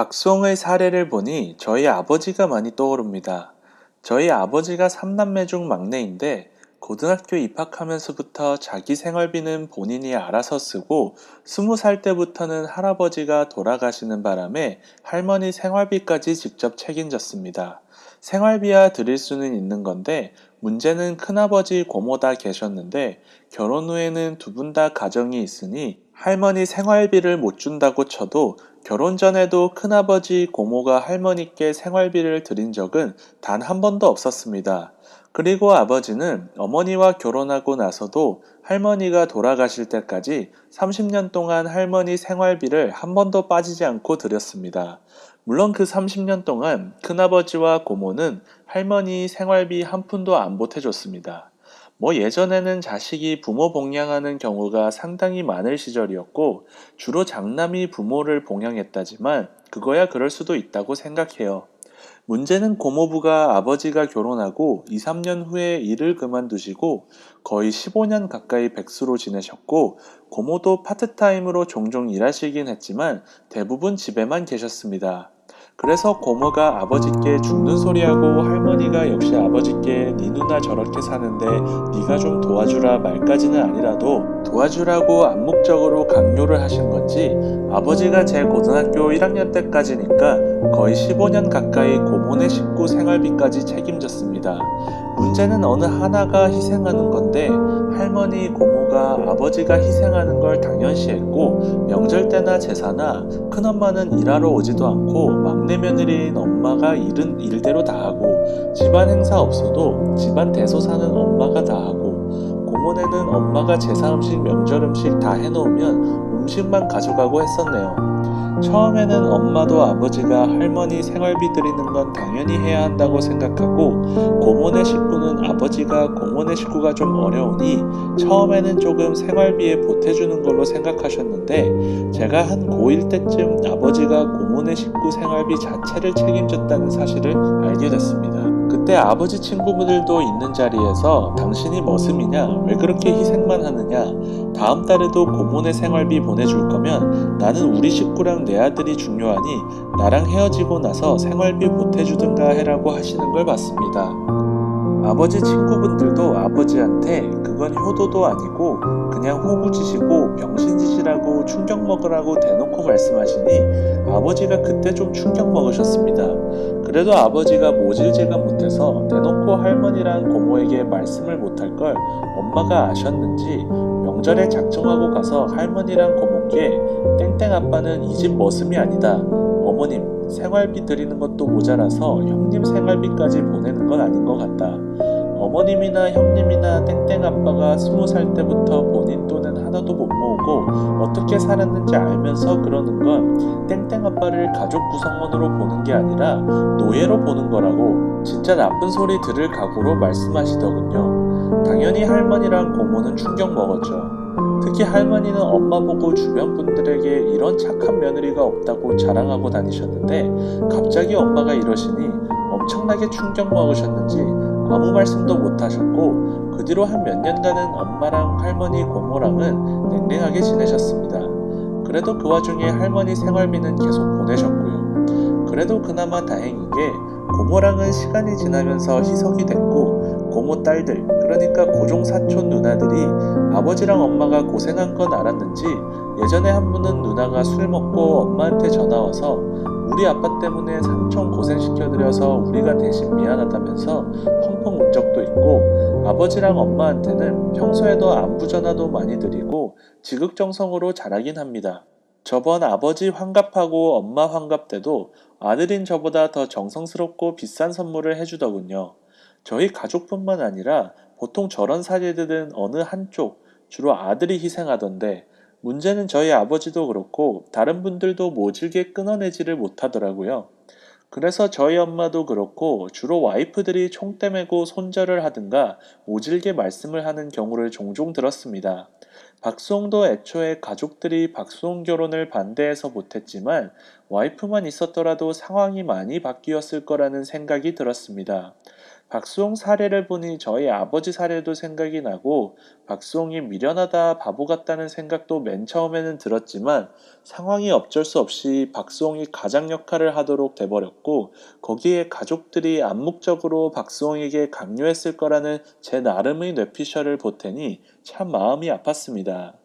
박수홍의 사례를 보니 저희 아버지가 많이 떠오릅니다. 저희 아버지가 3남매 중 막내인데 고등학교 입학하면서부터 자기 생활비는 본인이 알아서 쓰고 20살 때부터는 할아버지가 돌아가시는 바람에 할머니 생활비까지 직접 책임졌습니다. 생활비야 드릴 수는 있는 건데 문제는 큰아버지 고모 다 계셨는데 결혼 후에는 두 분 다 가정이 있으니 할머니 생활비를 못 준다고 쳐도 결혼 전에도 큰아버지 고모가 할머니께 생활비를 드린 적은 단 한 번도 없었습니다. 그리고 아버지는 어머니와 결혼하고 나서도 할머니가 돌아가실 때까지 30년 동안 할머니 생활비를 한 번도 빠지지 않고 드렸습니다. 물론 그 30년 동안 큰아버지와 고모는 할머니 생활비 한 푼도 안 보태줬습니다. 뭐 예전에는 자식이 부모 봉양하는 경우가 상당히 많을 시절이었고 주로 장남이 부모를 봉양했다지만 그거야 그럴 수도 있다고 생각해요. 문제는 고모부가 아버지가 결혼하고 2, 3년 후에 일을 그만두시고 거의 15년 가까이 백수로 지내셨고 고모도 파트타임으로 종종 일하시긴 했지만 대부분 집에만 계셨습니다. 그래서 고모가 아버지께 죽는 소리하고 할머니가 역시 아버지께 네 누나 저렇게 사는데 네가 좀 도와주라 말까지는 아니라도 도와주라고 암묵적으로 강요를 하신 건지 아버지가 제 고등학교 1학년 때까지니까 거의 15년 가까이 고모네 식구 생활비까지 책임졌습니다. 문제는 어느 하나가 희생하는 건데 할머니 고모가 아버지가 희생하는 걸 당연시했고 명절 때나 제사나 큰엄마는 일하러 오지도 않고 막내 며느리인 엄마가 일은 일대로 다 하고 집안 행사 없어도 집안 대소사는 엄마가 다 하고 고모네는 엄마가 제사 음식 명절 음식 다 해놓으면 음식만 가져가고 했었네요. 처음에는 엄마도 아버지가 할머니 생활비 드리는 건 당연히 해야 한다고 생각하고 고모네 식구는 아버지가 고모네 식구가 좀 어려우니 처음에는 조금 생활비에 보태주는 걸로 생각하셨는데 제가 한 고1 때쯤 아버지가 고모네 식구 생활비 자체를 책임졌다는 사실을 알게 됐습니다. 그때 아버지 친구분들도 있는 자리에서 당신이 머슴이냐? 왜 그렇게 희생만 하느냐? 다음 달에도 고모네 생활비 보내줄 거면 나는 우리 식구랑 내 아들이 중요하니 나랑 헤어지고 나서 생활비 보태주든가 해라고 하시는 걸 봤습니다. 아버지 친구분들도 아버지한테 그건 효도도 아니고 그냥 호구짓이고 병신짓이라고 충격 먹으라고 대놓고 말씀하시니 아버지가 그때 좀 충격 먹으셨습니다. 그래도 아버지가 모질제가 못해서 대놓고 할머니랑 고모에게 말씀을 못할 걸 엄마가 아셨는지 명절에 작정하고 가서 할머니랑 고모께 땡땡 아빠는 이 집 머슴이 아니다. 어머님 생활비 드리는 것도 모자라서 형님 생활비까지 보내는 건 아닌 것 같다. 어머님이나 형님이나 땡땡 아빠가 스무 살 때부터 본인 돈은 하나도 못 모으고 어떻게 살았는지 알면서 그러는 건 땡땡 아빠를 가족 구성원으로 보는 게 아니라 노예로 보는 거라고 진짜 나쁜 소리 들을 각오로 말씀하시더군요. 당연히 할머니랑 고모는 충격 먹었죠. 특히 할머니는 엄마 보고 주변 분들에게 이런 착한 며느리가 없다고 자랑하고 다니셨는데 갑자기 엄마가 이러시니 엄청나게 충격 먹으셨는지 아무 말씀도 못 하셨고 그 뒤로 한 몇 년간은 엄마랑 할머니 고모랑은 냉랭하게 지내셨습니다. 그래도 그 와중에 할머니 생활비는 계속 보내셨고요. 그래도 그나마 다행인 게 고모랑은 시간이 지나면서 희석이 됐고 고모 딸들 그러니까 고종 사촌 누나들이 아버지랑 엄마가 고생한 건 알았는지 예전에 한 분은 누나가 술 먹고 엄마한테 전화 와서 우리 아빠 때문에 삼촌 고생시켜드려서 우리가 대신 미안하다면서 펑펑 운 적도 있고 아버지랑 엄마한테는 평소에도 안부 전화도 많이 드리고 지극정성으로 잘하긴 합니다. 저번 아버지 환갑하고 엄마 환갑 때도 아들인 저보다 더 정성스럽고 비싼 선물을 해주더군요. 저희 가족뿐만 아니라 보통 저런 사례들은 어느 한쪽, 주로 아들이 희생하던데 문제는 저희 아버지도 그렇고 다른 분들도 모질게 끊어내지를 못하더라고요. 그래서 저희 엄마도 그렇고 주로 와이프들이 총대 메고 손절을 하든가 모질게 말씀을 하는 경우를 종종 들었습니다. 박수홍도 애초에 가족들이 박수홍 결혼을 반대해서 못했지만 와이프만 있었더라도 상황이 많이 바뀌었을 거라는 생각이 들었습니다. 박수홍 사례를 보니 저희 아버지 사례도 생각이 나고 박수홍이 미련하다 바보 같다는 생각도 맨 처음에는 들었지만 상황이 어쩔 수 없이 박수홍이 가장 역할을 하도록 돼버렸고 거기에 가족들이 암묵적으로 박수홍에게 강요했을 거라는 제 나름의 뇌피셜을 보태니 참 마음이 아팠습니다.